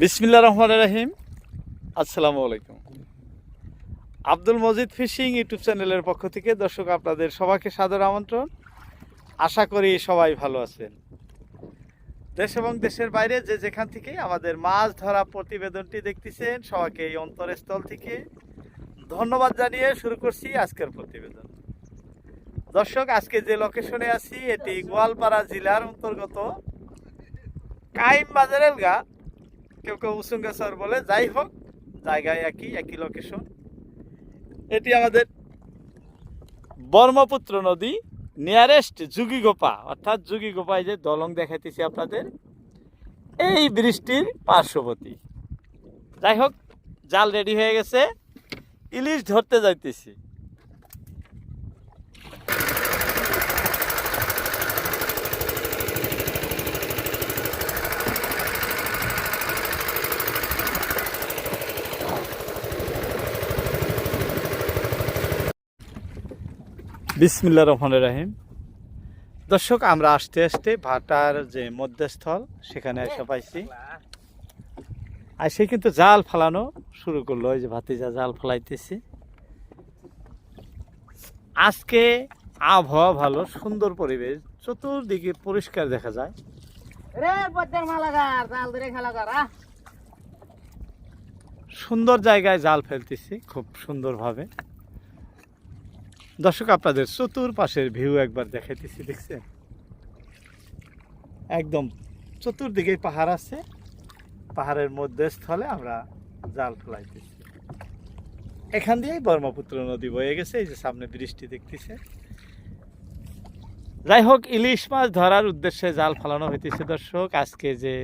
বিসমিল্লা রহমান রাহিম। আসসালামু আলাইকুম। Abdul Majid fishing YouTube চ্যানেলের পক্ষ থেকে দর্শক আপনাদের সবাইকে সাদর আমন্ত্রণ। আশা করি সবাই ভালো আছেন। দেশ এবং দেশের বাইরে যে যেখান থেকে আমাদের মাছ ধরা প্রতিবেদনটি দেখতেছেন, সবাইকে এই অন্তরস্থল থেকে ধন্যবাদ জানিয়ে শুরু করছি আজকের প্রতিবেদন। দর্শক, আজকে যে লোকেশনে আছি, এটি গোয়ালপাড়া জেলার অন্তর্গত কাইম বাজারের গা কেউ কেউ উসুঙ্গেশ্বর বলে। যাই হোক, জায়গায় একই একই লোকেশন এটি আমাদের ব্রহ্মপুত্র নদী নিয়ারেস্ট যুগিগোপা অর্থাৎ যুগিগোপায় যে দলং দেখাইতেছি আপনাদের, এই বৃষ্টির পার্শ্ববর্তী। যাই হোক, জাল রেডি হয়ে গেছে। ইলিশ ধরতে যাইতেছি। বিসমিল্লা রহমান রাহিম। দর্শক আমরা আসতে আসতে ভাটার যে মধ্যস্থল সেখানে এসে পাইছি। আর সে কিন্তু জাল ফালানো শুরু করল ওই যে ভাতিজা জাল ফালাইতেছি। আজকে আবহাওয়া ভালো সুন্দর পরিবেশ চতুর্দিকে পরিষ্কার দেখা যায়। রে পদ্মার মালাগার জাল ধরে খেলা কর আহ। সুন্দর জায়গায় জাল ফেলতেছি খুব সুন্দরভাবে। দর্শক, আপনাদের চতুর্পাশের ভিউ একবার দেখাইতেছি, দেখছেন? একদম চতুর্দিকে পাহাড় আছে। পাহাড়ের মধ্যে স্থলে আমরা জাল ফেলাইতেছি। এখান দিয়েই ব্রহ্মপুত্র নদী বয়ে গেছে, এই যে সামনে বৃষ্টি দেখতেছে। যাই হোক, ইলিশ মাছ ধরার উদ্দেশ্যে জাল ফেলানো হইতেছে, দর্শক। আজকে যে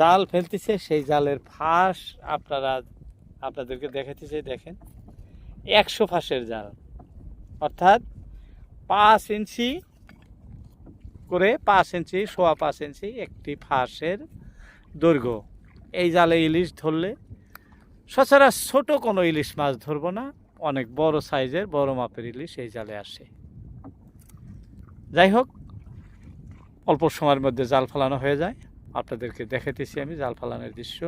জাল ফেলতেছে, সেই জালের ফাঁস আপনারা, আপনাদেরকে দেখাতেছে দেখেন। একশো ফাঁসের জাল। অর্থাৎ পাঁচ ইঞ্চি করে পাঁচ ইঞ্চি, সোয়া পাঁচ ইঞ্চি একটি ফাঁসের দৈর্ঘ্য। এই জালে ইলিশ ধরলে সচরাচর ছোট কোনো ইলিশ মাছ ধরবো না, অনেক বড় সাইজের, বড় মাপের ইলিশ এই জালে আসে। যাই হোক, অল্প সময়ের মধ্যে জাল ফেলানো হয়ে যায়। আপনাদেরকে দেখাইতেছি আমি জাল ফালানোর দৃশ্য।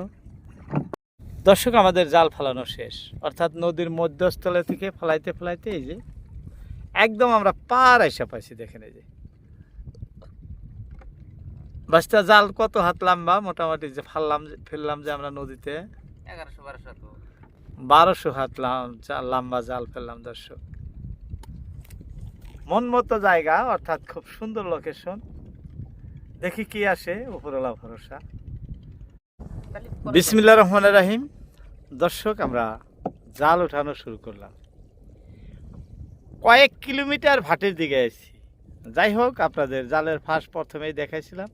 দর্শক, আমাদের জাল ফালানো শেষ। অর্থাৎ নদীর মধ্যস্থলে থেকে ফেলাইতে ফেলাইতে এই যে একদম আমরা পার আইসা পাইছি দেখেন এই যে। বাসটা জাল কত হাত লম্বা? মোটামুটি যে ফাললাম যে- ফেললাম যে আমরা নদীতে। এগারোশো বারোশো তো বারোশো হাত লাম- লম্বা জাল ফেললাম দর্শক। মন মতো জায়গা অর্থাৎ খুব সুন্দর লোকেশন দেখি কি আসে উপরওয়ালা ভরসা। বিসমিল্লা রহমান রাহিম। দর্শক আমরা জাল ওঠানো শুরু করলাম। কয়েক কিলোমিটার ভাটের দিকে এসেছি যাই হোক, আপনাদের জালের ফাঁস প্রথমেই দেখাইছিলাম।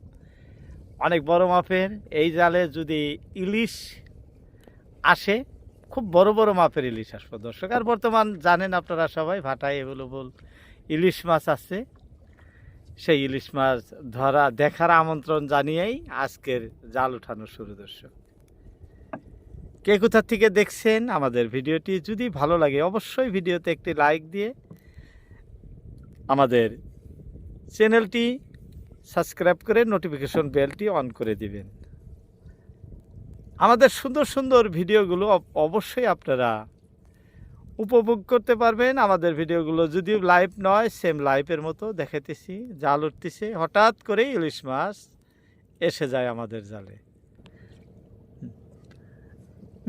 অনেক বড় মাপের। এই জালে যদি ইলিশ আসে, খুব বড় বড় মাপের ইলিশ আসবে। দর্শক, আর বর্তমান জানেন আপনারা সবাই, ভাটায় অ্যাভেলেবল ইলিশ মাছ আছে। সেই ইলিশ মাছ ধরা, দেখার আমন্ত্রণ জানিয়েই আজকের জাল উঠানো শুরু, দর্শক। কে কোথা থেকে দেখছেন আমাদের ভিডিওটি যদি ভালো লাগে অবশ্যই ভিডিওতে একটি লাইক দিয়ে আমাদের চ্যানেলটি সাবস্ক্রাইব করে নোটিফিকেশন বেলটি অন করে দিবেন। আমাদের সুন্দর সুন্দর ভিডিওগুলো অবশ্যই আপনারা উপভোগ করতে পারবেন। আমাদের ভিডিওগুলো যদিও লাইভ নয়, সেম লাইভের মতো দেখাইতেছি, জাল উঠতেছে। হঠাৎ করে ইলিশ মাছ এসে যায় আমাদের জালে।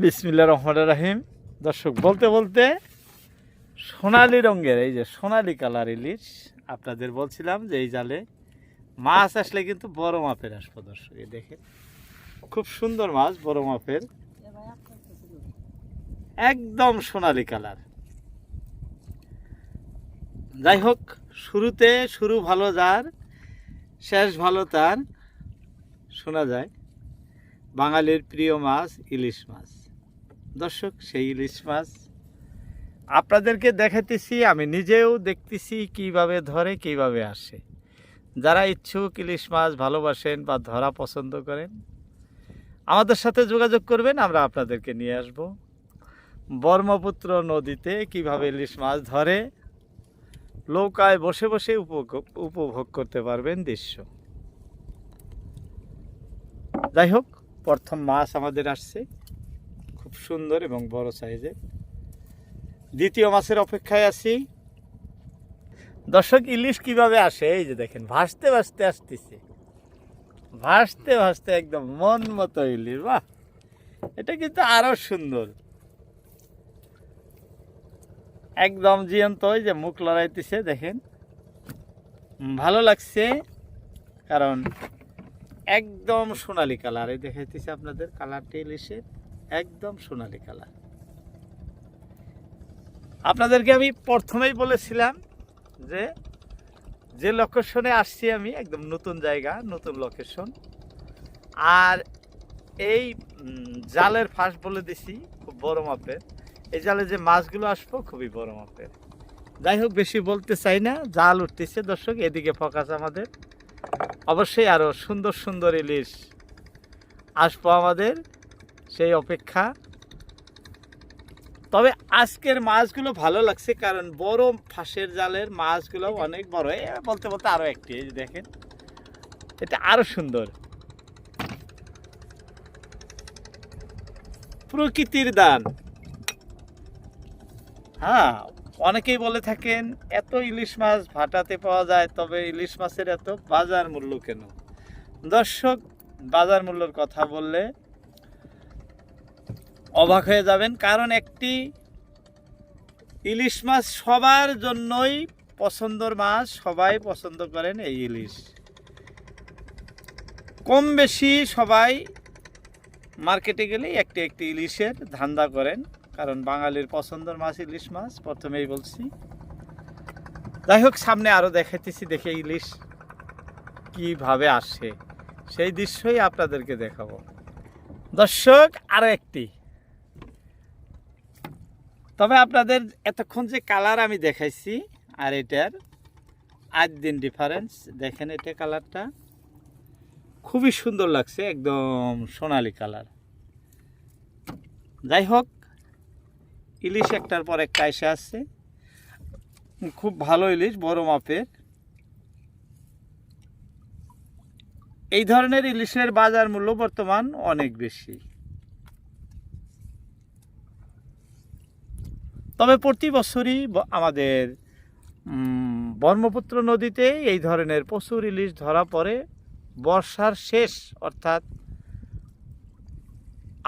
বিসমিল্লা রহমান রাহিম। দর্শক, বলতে বলতে সোনালি রঙের, এই যে সোনালি কালার ইলিশ, আপনাদের বলছিলাম যে এই জালে মাছ আসলে কিন্তু বড় মাপের আসব দর্শক, এই দেখে খুব সুন্দর মাছ, বড় মাপের। একদম সোনালি কালার। যাই হোক, শুরুতে শুরু ভালো যার, শেষ ভালো তার, শোনা যায়। বাঙালির প্রিয় মাছ, ইলিশ মাছ। দর্শক, সেই ইলিশ মাছ। আপনাদেরকে দেখাতেছি আমি নিজেও দেখতেছি কীভাবে ধরে, কীভাবে আসে। যারা ইচ্ছুক ইলিশ মাছ ভালোবাসেন বা ধরা পছন্দ করেন, আমাদের সাথে যোগাযোগ করবেন, আমরা আপনাদেরকে নিয়ে আসব। ব্রহ্মপুত্র নদীতে কীভাবে ইলিশ মাছ ধরে, নৌকায় বসে বসে উপভোগ করতে পারবেন দৃশ্য। যাই হোক, প্রথম মাছ আমাদের আসছে। সুন্দর এবং বড় সাইজের। দ্বিতীয় মাছের অপেক্ষায় আছি। দর্শক, ইলিশ কীভাবে আসে? এই যে দেখেন, ভাসতে ভাসতে আসতেছে। ভাসতে ভাসতে একদম মন মতো ইলিশ, বাহ! এটা কিন্তু আরও সুন্দর। একদম জিয়ন্ত, ওই যে মুখ লড়াইতেছে, দেখেন। ভালো লাগছে, কারণ একদম সোনালি কালার। এই দেখাইতেছে আপনাদের কালারটি ইলিশের। একদম সোনালি কালার। আপনাদেরকে আমি প্রথমেই বলেছিলাম যে যে লোকেশনে আসছি আমি, একদম নতুন জায়গা, নতুন লোকেশন আর এই জালের ফাঁস বলে দিছি, খুব বড় মাপের। এই জালে যে মাছগুলো আসব, খুবই বড় মাপের। যাই হোক, বেশি বলতে চাই না, জাল উঠতেছে। দর্শক, এদিকে ফোকাস আমাদের। অবশ্যই আরও সুন্দর সুন্দর ইলিশ আসব আমাদের। সেই অপেক্ষা। তবে আজকের মাছগুলো ভালো লাগছে কারণ বড় ফাঁসের জালের মাছগুলো অনেক বড়। বলতে বলতে আরও একটি দেখেন। এটা আরও সুন্দর। প্রকৃতির দান। হ্যাঁ অনেকেই বলে থাকেন, এত ইলিশ মাছ ভাটাতে পাওয়া যায়, তবে ইলিশ মাছের এত বাজার মূল্য কেন? দর্শক, বাজার মূল্যর কথা বললে অবাক হয়ে যাবেন, কারণ একটি ইলিশ মাছ সবার জন্যই পছন্দর মাছ, সবাই পছন্দ করেন এই ইলিশ। কম বেশি সবাই মার্কেটে গেলেই একটি একটি ইলিশের ধান্দা করেন, কারণ বাঙালির পছন্দের মাছ ইলিশ মাছ, প্রথমেই বলছি। যাই হোক, সামনে আরও দেখাইতেছি, দেখে ইলিশ কীভাবে আসে। সেই দৃশ্যই আপনাদেরকে দেখাবো। দর্শক আরও একটি। তবে আপনাদের এতক্ষণ যে কালার আমি দেখাইছি আর এটার আট দিন ডিফারেন্স দেখেন এটা কালারটা। খুবই সুন্দর লাগছে, একদম সোনালি কালার। যাই হোক, ইলিশ একটার পর একটা এসে আসছে। খুব ভালো ইলিশ, বড় মাপের। এই ধরনের ইলিশের বাজার মূল্য বর্তমান অনেক বেশি। তবে প্রতি বছরই আমাদের ব্রহ্মপুত্র নদীতে এই ধরনের প্রচুর ইলিশ ধরা পড়ে। বর্ষার শেষ, অর্থাৎ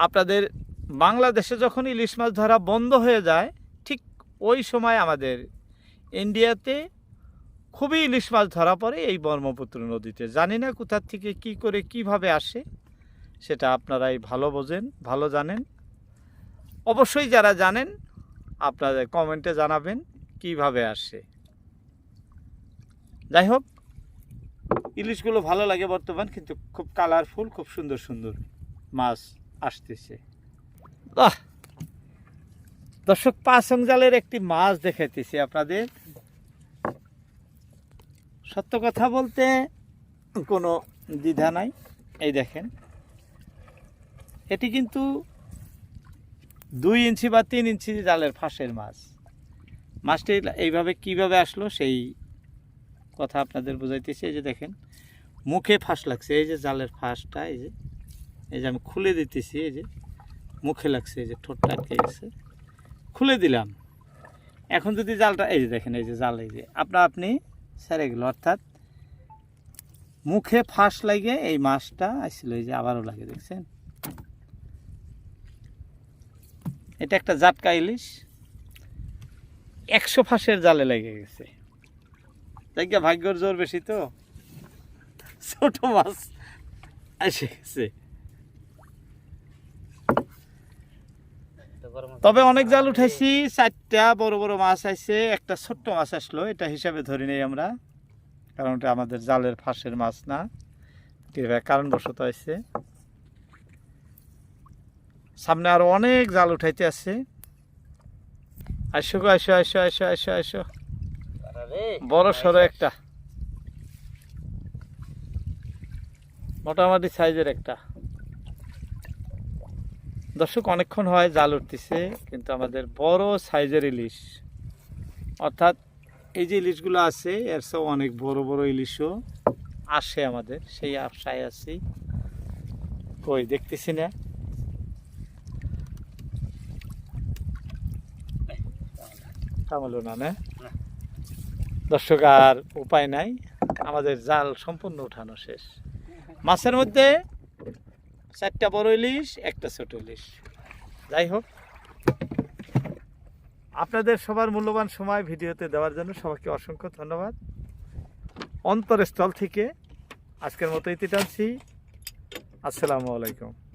আপনাদের বাংলাদেশে যখন ইলিশ মাছ ধরা বন্ধ হয়ে যায়, ঠিক ওই সময় আমাদের ইন্ডিয়াতে খুবই ইলিশ মাছ ধরা পড়ে এই ব্রহ্মপুত্র নদীতে। জানি না কোথার থেকে কি করে কীভাবে আসে, সেটা আপনারাই ভালো বোঝেন, ভালো জানেন। অবশ্যই যারা জানেন আপনাদের কমেন্টে জানাবেন কীভাবে আসে। যাই হোক ইলিশগুলো ভালো লাগে বর্তমান কিন্তু খুব কালারফুল খুব সুন্দর সুন্দর মাছ আসতেছে। দর্শক পাঁচং জালের একটি মাছ দেখাইতেছি আপনাদের। সত্য কথা বলতে কোনো দ্বিধা নাই। এই দেখেন এটি কিন্তু দুই ইঞ্চি বা তিন ইঞ্চি জালের ফাঁসের মাছ। মাছটি এইভাবে কীভাবে আসলো সেই কথা আপনাদের বোঝাইতেছি, এই যে দেখেন, মুখে ফাঁস লাগছে, এই যে জালের ফাঁসটা, এই যে এই যে আমি খুলে দিতেছি, এই যে, মুখে লাগছে, এই যে ঠোঁটটা আটকে গেছে। খুলে দিলাম। এখন যদি জালটা, এই যে দেখেন, এই যে জাল, এই যে আপনা আপনি সেরে গেল, অর্থাৎ মুখে ফাঁস লাগে এই মাছটা আসছিল এই যে আবারও লাগে দেখছেন? এটা একটা জাটকা ইলিশ। একশো ফাঁসের জালে লেগে গেছে। জায়গা ভাগ্যর জোর বেশি তো? ছোট মাছ এসে গেছে। তবে অনেক জাল উঠাইছি চারটা বড় বড় মাছ আইছে একটা ছোট্ট মাছ আসলো এটা হিসাবে ধরি নেই আমরা কারণ এটা আমাদের জালের ফাঁসের মাছ না। কারণবশত আছে সামনে আরও অনেক জাল উঠাইতে আছে আসো আসো আসো আসো আসো আসো বড় সড়ো একটা। মোটামুটি সাইজের একটা। দর্শক অনেকক্ষণ হয় জাল উঠতেছে কিন্তু আমাদের বড় সাইজের ইলিশ। অর্থাৎ এই যে ইলিশগুলো আছে এর সব অনেক বড় বড় ইলিশও আসে আমাদের। সেই আশায় আছি। কই দেখতেছি না। কামলো না না? না। দর্শক, আর উপায় নাই। আমাদের জাল সম্পূর্ণ উঠানো শেষ। মাছের মধ্যে চারটা বড় ইলিশ, একটা ছোট ইলিশ। যাই হোক, আপনাদের সবার মূল্যবান সময় ভিডিওতে দেওয়ার জন্য সবাইকে অসংখ্য ধন্যবাদ। অন্তরস্থল থেকে আজকের মতো ইতি টানছি। আসসালামু আলাইকুম।